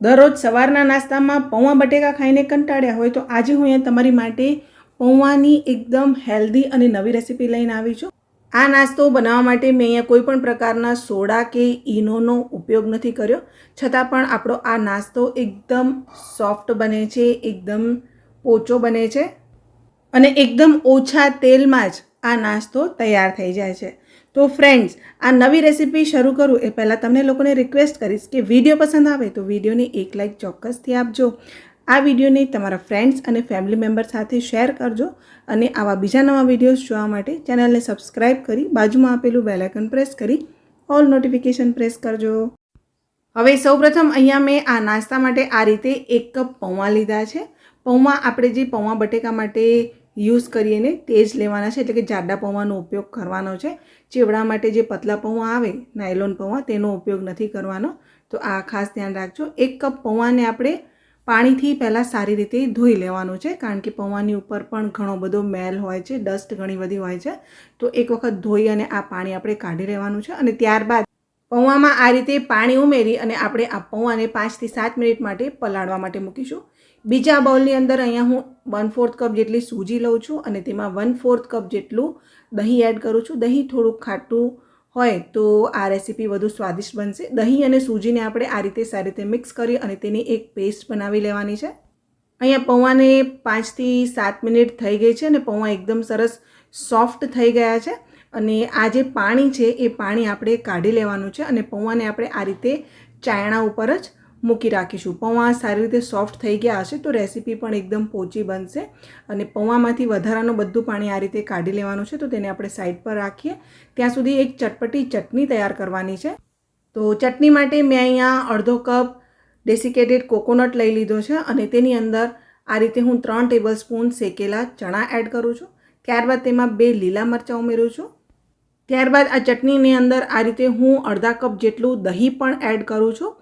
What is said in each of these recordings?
દરરોજ સવારના નાસ્તામાં પૌવા બટેકા ખાઈને કંટાળ્યા હોય તો આજે હું અહીંયા તમારી માટે પૌવાની એકદમ હેલ્ધી અને નવી રેસીપી લઈને આવી છું. આ નાસ્તો બનાવવા માટે મેં અહીંયા કોઈ પણ પ્રકારના સોડા કે ઈનોનો ઉપયોગ નથી કર્યો. છતાં પણ આપણો આ નાસ્તો એકદમ સોફ્ટ બને છે, એકદમ પોચો બને છે અને એકદમ ઓછા તેલમાં જ આ નાસ્તો તૈયાર થઈ જાય છે. તો ફ્રેન્ડ્સ આ નવી રેસીપી શરૂ કરું એ પહેલાં તમને લોકોને રિક્વેસ્ટ કરીશ કે વીડિયો પસંદ આવે તો વિડીયોને એક લાઇક ચોક્કસથી આપજો. આ વિડીયોને તમારા ફ્રેન્ડ્સ અને ફેમિલી મેમ્બર સાથે શેર કરજો અને આવા બીજા નવા વિડીયોઝ જોવા માટે ચેનલને સબસ્ક્રાઇબ કરી બાજુમાં આપેલું બેલાઇકન પ્રેસ કરી ઓલ નોટિફિકેશન પ્રેસ કરજો. હવે સૌપ્રથમ અહીંયા મેં આ નાસ્તા માટે આ રીતે એક કપ પૌવા લીધા છે. પૌવા આપણે જે પૌવા બટેકા માટે યુઝ કરીને તે જ લેવાના છે. એટલે કે જાડા પૌવાનો ઉપયોગ કરવાનો છે. ચેવડા માટે જે પતલા પૌવા આવે, નાયલોન પૌવા તેનો ઉપયોગ નથી કરવાનો. તો આ ખાસ ધ્યાન રાખજો. એક કપ પૌવાને આપણે પાણીથી પહેલાં સારી રીતે ધોઈ લેવાનું છે. કારણ કે પૌવાની ઉપર પણ ઘણો બધો મેલ હોય છે. ડસ્ટ ઘણી બધી હોય છે. તો એક વખત ધોઈ અને આ પાણી આપણે કાઢી લેવાનું છે. અને ત્યારબાદ પૌવામાં આ રીતે પાણી ઉમેરી અને આપણે આ પૌવાને પાંચથી સાત મિનિટ માટે પલાળવા માટે મૂકીશું. બીજા બાઉલની અંદર અહીંયા હું વન ફોર્થ કપ જેટલી સૂજી લઉં છું અને તેમાં વન ફોર્થ કપ જેટલું દહીં એડ કરું છું. દહીં થોડુંક ખાટું હોય તો આ રેસીપી વધુ સ્વાદિષ્ટ બનશે. દહીં અને સૂજીને આપણે આ રીતે સારી રીતે મિક્સ કરી અને તેની એક પેસ્ટ બનાવી લેવાની છે. અહીંયા પૌવાને પાંચથી સાત મિનિટ થઈ ગઈ છે અને પૌવા એકદમ સરસ સોફ્ટ થઈ ગયા છે અને આ જે પાણી છે એ પાણી આપણે કાઢી લેવાનું છે અને પૌવાને આપણે આ રીતે ચાયણા ઉપર જ મૂકી રાખીશું. પૌવા સારી રીતે સોફ્ટ થઈ ગયા હશે તો રેસીપી પણ એકદમ પોચી બનશે અને પૌવામાંથી વધારાનું બધું પાણી આ રીતે કાઢી લેવાનું છે તો તેને આપણે સાઈડ પર રાખીએ. ત્યાં સુધી એક ચટપટી ચટણી તૈયાર કરવાની છે. તો ચટણી માટે મેં અહીંયા અડધો કપ ડેસિકેટેડ કોકોનટ લઈ લીધો છે અને તેની અંદર આ રીતે હું ત્રણ ટેબલ સ્પૂન શેકેલા ચણા એડ કરું છું. ત્યારબાદ તેમાં બે લીલા મરચાં ઉમેરું છું. ત્યારબાદ આ ચટણીની અંદર આ રીતે હું અડધા કપ જેટલું દહીં પણ એડ કરું છું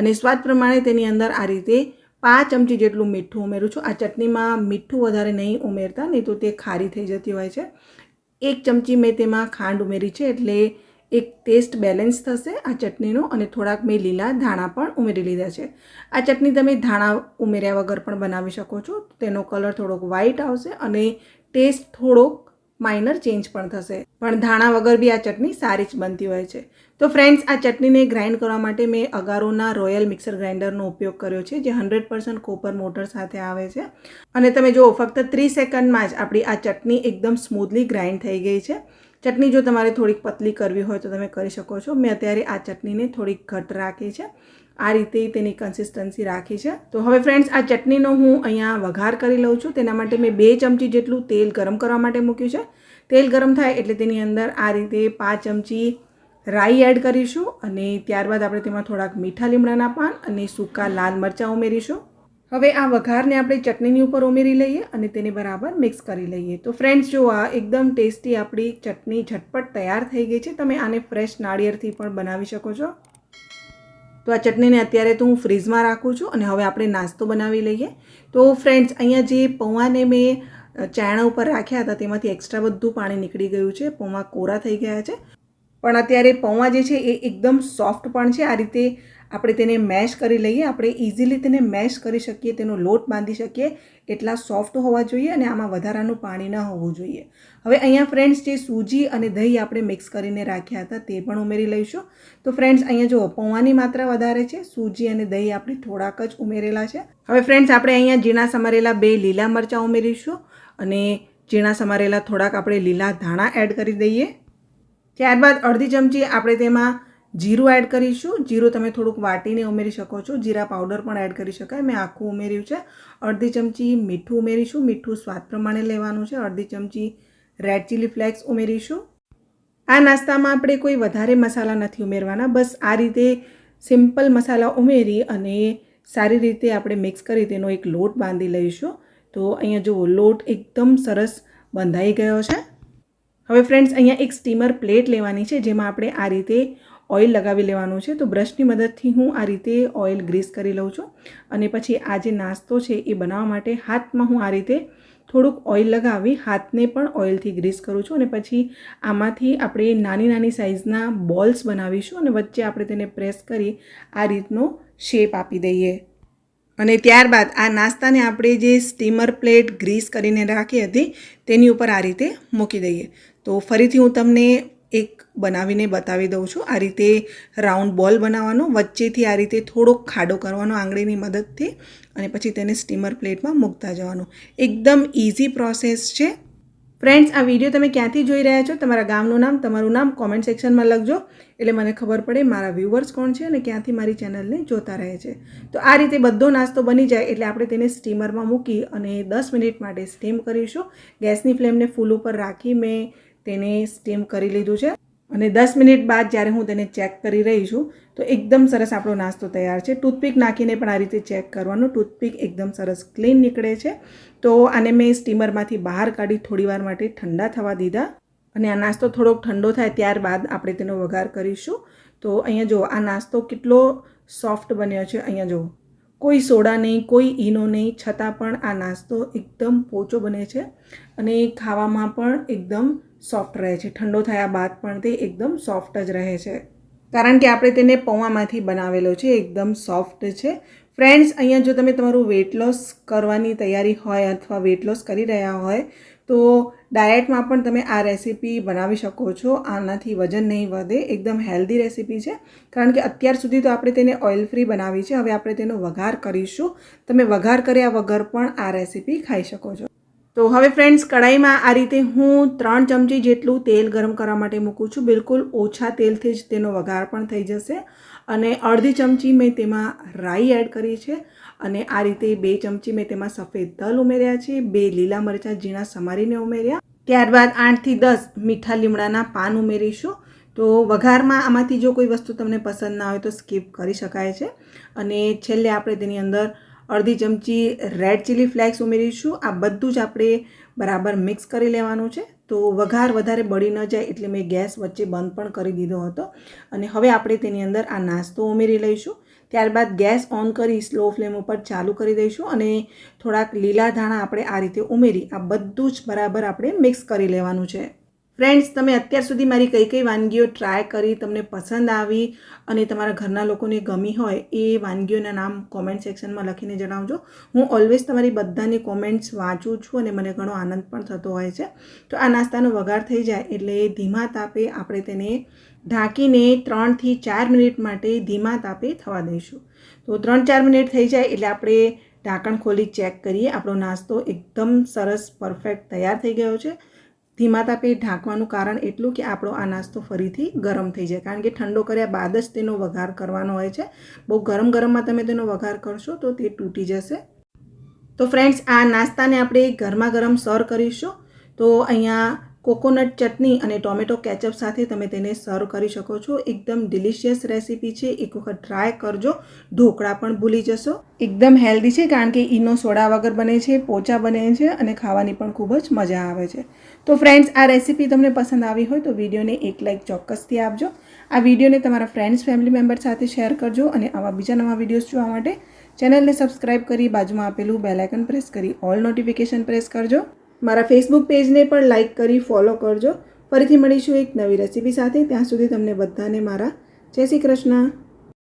અને સ્વાદ પ્રમાણે તેની અંદર આ રીતે પાંચ ચમચી જેટલું મીઠું ઉમેરું છું. આ ચટણીમાં મીઠું વધારે નહીં ઉમેરતા, નહીં તો તે ખારી થઈ જતી હોય છે. એક ચમચી મેં તેમાં ખાંડ ઉમેરી છે એટલે એક ટેસ્ટ બેલેન્સ થશે આ ચટણીનો અને થોડાક મેં લીલા ધાણા પણ ઉમેરી લીધા છે. આ ચટણી તમે ધાણા ઉમેર્યા વગર પણ બનાવી શકો છો. તેનો કલર થોડોક વ્હાઈટ આવશે અને ટેસ્ટ થોડોક માઇનર ચેન્જ પણ થશે. પણ ધાણા વગર બી આ ચટણી સારી જ બનતી હોય છે. તો ફ્રેન્ડ્સ આ ચટણીને ગ્રાઇન્ડ કરવા માટે મેં અગારોના રોયલ મિક્સર ગ્રાઇન્ડરનો ઉપયોગ કર્યો છે, જે હંડ્રેડ પર્સન્ટ કોપર મોટર સાથે આવે છે. અને તમે જુઓ, ફક્ત ત્રીસ સેકન્ડમાં જ આપણી આ ચટણી એકદમ સ્મૂથલી ગ્રાઇન્ડ થઈ ગઈ છે. ચટણી જો તમારે થોડીક પતલી કરવી હોય તો તમે કરી શકો છો. મેં અત્યારે આ ચટણીને થોડીક ઘટ રાખી છે. આ રીતે તેની કન્સિસ્ટન્સી રાખી છે. તો હવે ફ્રેન્ડ્સ આ ચટણીનો હું અહીંયા વઘાર કરી લઉં છું. તેના માટે મેં બે ચમચી જેટલું તેલ ગરમ કરવા માટે મૂક્યું છે. તેલ ગરમ થાય એટલે તેની અંદર આ રીતે પાંચ ચમચી રાઈ એડ કરીશું અને ત્યારબાદ આપણે તેમાં થોડાક મીઠા લીમડાના પાન અને સૂકા લાલ મરચાં ઉમેરીશું. હવે આ વઘારને આપણે ચટણીની ઉપર ઉમેરી લઈએ અને તેને બરાબર મિક્સ કરી લઈએ. તો ફ્રેન્ડ્સ જો આ એકદમ ટેસ્ટી આપણી ચટણી ઝટપટ તૈયાર થઈ ગઈ છે, તમે આને ફ્રેશ નાળિયેરથી પણ બનાવી શકો છો. તો આ ચટણીને અત્યારે તો હું ફ્રીઝમાં રાખું છું અને હવે આપણે નાસ્તો બનાવી લઈએ. તો ફ્રેન્ડ્સ અહીંયા જે પૌવાને મેં ચાયણા ઉપર રાખ્યા હતા તેમાંથી એક્સ્ટ્રા બધું પાણી નીકળી ગયું છે. પૌવા કોરા થઈ ગયા છે. પણ અત્યારે પૌવા જે છે એ એકદમ સોફ્ટ પણ છે. આ રીતે આપણે તેને મેશ કરી લઈએ, આપણે ઇઝીલી તેને મેશ કરી શકીએ, તેનો લોટ બાંધી શકીએ, એટલા સોફ્ટ હોવા જોઈએ અને આમાં વધારાનું પાણી ન હોવું જોઈએ. હવે અહીંયા ફ્રેન્ડ્સ જે સૂજી અને દહીં આપણે મિક્સ કરીને રાખ્યા હતા તે પણ ઉમેરી લઈશું. તો ફ્રેન્ડ્સ અહીંયા જો પૌવાની માત્રા વધારે છે, સૂજી અને દહીં આપણે થોડાક જ ઉમેરેલા છે. હવે ફ્રેન્ડ્સ આપણે અહીંયા ઝીણા સમારેલા બે લીલા મરચાં ઉમેરીશું અને ઝીણા સમારેલા થોડાક આપણે લીલા ધાણા એડ કરી દઈએ. ત્યારબાદ અડધી ચમચી આપણે તેમાં જીરું એડ કરીશું. જીરું તમે થોડુંક વાટીને ઉમેરી શકો છો. જીરા પાવડર પણ એડ કરી શકાય. મેં આખું ઉમેર્યું છે. અડધી ચમચી મીઠું ઉમેરીશું. મીઠું સ્વાદ પ્રમાણે લેવાનું છે. અડધી ચમચી રેડ ચીલી ફ્લેક્સ ઉમેરીશું. આ નાસ્તામાં આપણે કોઈ વધારે મસાલા નથી ઉમેરવાના. બસ આ રીતે સિમ્પલ મસાલા ઉમેરી અને સારી રીતે આપણે મિક્સ કરી તેનો એક લોટ બાંધી લઈશું. તો અહીંયા જુઓ, લોટ એકદમ સરસ બંધાઈ ગયો છે. હવે ફ્રેન્ડ્સ અહીંયા એક સ્ટીમર પ્લેટ લેવાની છે, જેમાં આપણે આ રીતે ઓઇલ લગાવી લેવાનું છે. તો બ્રશની મદદથી હું આ રીતે ઓઇલ ગ્રીસ કરી લઉં છું. અને પછી આ જે નાસ્તો છે એ બનાવવા માટે હાથમાં હું આ રીતે થોડુંક ઓઇલ લગાવી હાથને પણ ઓઇલથી ગ્રીસ કરું છું. અને પછી આમાંથી આપણે નાની નાની સાઇઝના બોલ્સ બનાવીશું અને વચ્ચે આપણે તેને પ્રેસ કરી આ રીતનો શેપ આપી દઈએ. અને ત્યારબાદ આ નાસ્તાને આપણે જે સ્ટીમર પ્લેટ ગ્રીસ કરીને રાખી હતી તેની ઉપર આ રીતે મૂકી દઈએ. તો ફરીથી હું તમને એક બનાવીને બતાવી દઉં છું. આ રીતે રાઉન્ડ બોલ બનાવવાનો, વચ્ચેથી આ રીતે થોડોક ખાડો કરવાનો આંગળીની મદદથી અને પછી તેને સ્ટીમર પ્લેટમાં મૂકતા જવાનું. એકદમ ઇઝી પ્રોસેસ છે. ફ્રેન્ડ્સ, આ વીડિયો તમે ક્યાંથી જોઈ રહ્યા છો? તમારા ગામનું નામ, તમારું નામ કોમેન્ટ સેક્શનમાં લખજો. એટલે મને ખબર પડે મારા વ્યૂવર્સ કોણ છે અને ક્યાંથી મારી ચેનલને જોતા રહે છે. તો આ રીતે બધો નાસ્તો બની જાય એટલે આપણે તેને સ્ટીમરમાં મૂકી અને દસ મિનિટ માટે સ્ટીમ કરીશું. ગેસની ફ્લેમને ફૂલ ઉપર રાખી મેં તેને સ્ટીમ કરી લીધું છે. અને દસ મિનિટ બાદ જ્યારે હું તેને ચેક કરી રહી છું, તો એકદમ સરસ આપણો નાસ્તો તૈયાર છે. ટૂથપીક નાખીને પણ આ રીતે ચેક કરવાનું. ટૂથપીક એકદમ સરસ ક્લીન નીકળે છે. તો આને મેં સ્ટીમરમાંથી બહાર કાઢી થોડીવાર માટે ઠંડા થવા દીધા. અને આ નાસ્તો થોડોક ઠંડો થાય ત્યારબાદ આપણે તેનો વઘાર કરીશું. તો અહીંયા જુઓ, આ નાસ્તો કેટલો સોફ્ટ બન્યો છે. અહીંયા જુઓ. કોઈ સોડા નહીં, કોઈ ઈનો નહીં, છતાં પણ આ નાસ્તો એકદમ પોચો બને છે અને ખાવામાં પણ એકદમ સોફ્ટ રહે છે. ઠંડો થયા બાદ પણ તે એકદમ સોફ્ટ જ રહે છે. કારણ કે આપણે તેને પૌવામાંથી બનાવેલો છે, એકદમ સોફ્ટ છે. ફ્રેન્ડ્સ, અહીંયા જો તમે તમારું વેટ લોસ કરવાની તૈયારી હોય અથવા વેટ લોસ કરી રહ્યા હોય તો ડાયટમાં પણ તમે આ રેસીપી બનાવી શકો છો. આનાથી વજન નહીં વધે, એકદમ હેલ્ધી રેસીપી છે. કારણ કે અત્યાર સુધી તો આપણે તેને ઓઇલ ફ્રી બનાવી છે. હવે આપણે તેનો વઘાર કરીશું. તમે વઘાર કર્યા વગર પણ આ રેસીપી ખાઈ શકો છો. તો હવે ફ્રેન્ડ્સ કઢાઈમાં આ રીતે હું ત્રણ ચમચી જેટલું તેલ ગરમ કરવા માટે મૂકું છું. બિલકુલ ઓછા તેલથી જ તેનો વઘાર પણ થઈ જશે. અને અડધી ચમચી મેં તેમાં રાઈ એડ કરી છે. અને આ રીતે બે ચમચી મેં તેમાં સફેદ તલ ઉમેર્યા છે, બે લીલા મરચાં ઝીણા સમારીને ઉમેર્યા. ત્યારબાદ આઠથી દસ મીઠા લીમડાના પાન ઉમેરીશું. તો વઘારમાં આમાંથી જો કોઈ વસ્તુ તમને પસંદ ના હોય તો સ્કીપ કરી શકાય છે. અને છેલ્લે આપણે તેની અંદર અડધી ચમચી રેડ ચીલી ફ્લેક્સ ઉમેરીશું. આ બધું જ આપણે બરાબર મિક્સ કરી લેવાનું છે. તો વઘાર વધારે બળી ન જાય એટલે મેં ગેસ વચ્ચે બંધ પણ કરી દીધો હતો. અને હવે આપણે તેની અંદર આ નાસ્તો ઉમેરી લઈશું. ત્યારબાદ ગેસ ઓન કરી સ્લો ફ્લેમ ઉપર ચાલુ કરી દઈશું અને થોડાક લીલા ધાણા આપણે આ રીતે ઉમેરી આ બધું જ બરાબર આપણે મિક્સ કરી લેવાનું છે. ફ્રેન્ડ્સ તમે અત્યાર સુધી મારી કઈ કઈ વાનગીઓ ટ્રાય કરી, તમને પસંદ આવી અને તમારા ઘરના લોકોને ગમી હોય એ વાનગીઓના નામ કોમેન્ટ સેક્શનમાં લખીને જણાવજો. હું ઓલવેઝ તમારી બધાની કોમેન્ટ્સ વાંચું છું અને મને ઘણો આનંદ પણ થતો હોય છે. તો આ નાસ્તાનો વઘાર થઈ જાય એટલે ધીમા તાપે આપણે તેને ઢાંકીને ત્રણથી ચાર મિનિટ માટે ધીમા તાપે થવા દઈશું. તો ત્રણ ચાર મિનિટ થઈ જાય એટલે આપણે ઢાંકણ ખોલી ચેક કરીએ. આપણો નાસ્તો એકદમ સરસ પરફેક્ટ તૈયાર થઈ ગયો છે. ધીમા તાપે ઢાંકવાનું કારણ એટલું કે આપણો આ નાસ્તો ફરીથી ગરમ થઈ જાય. કારણ કે ઠંડો કર્યા બાદ જ તેનો વઘાર કરવાનો હોય છે. બહુ ગરમ ગરમમાં તમે તેનો વઘાર કરશો તો તે તૂટી જશે. તો ફ્રેન્ડ્સ આ નાસ્તાને આપણે ગરમા ગરમ સર્વ કરીશું. તો અહીંયા કોકોનટ ચટણી અને ટોમેટો કેચઅપ સાથે તમે તેને સર્વ કરી શકો છો. એકદમ ડિલિશિયસ રેસીપી છે. એક વખત ટ્રાય કરજો. ઢોકળા પણ ભૂલી જશો. એકદમ હેલ્ધી છે કારણ કે ઈનો સોડા વગર બને છે, પોચા બને છે અને ખાવાની પણ ખૂબ જ મજા આવે છે. તો ફ્રેન્ડ્સ આ રેસીપી તમને પસંદ આવી હોય તો વિડીયોને એક લાઇક ચોક્કસથી આપજો. આ વિડીયોને તમારા ફ્રેન્ડ્સ ફેમિલી મેમ્બર સાથે શેર કરજો અને આવા બીજા નવા વિડીયોઝ જોવા માટે ચેનલને સબસ્ક્રાઇબ કરી બાજુમાં આપેલું બેલાઇકન પ્રેસ કરી ઓલ નોટિફિકેશન પ્રેસ કરજો. મારા ફેસબુક પેજને પણ લાઇક કરી ફોલો કરજો. ફરીથી મળીશું એક નવી રેસીપી સાથે. ત્યાં સુધી તમને બધાને મારા જય શ્રી કૃષ્ણ.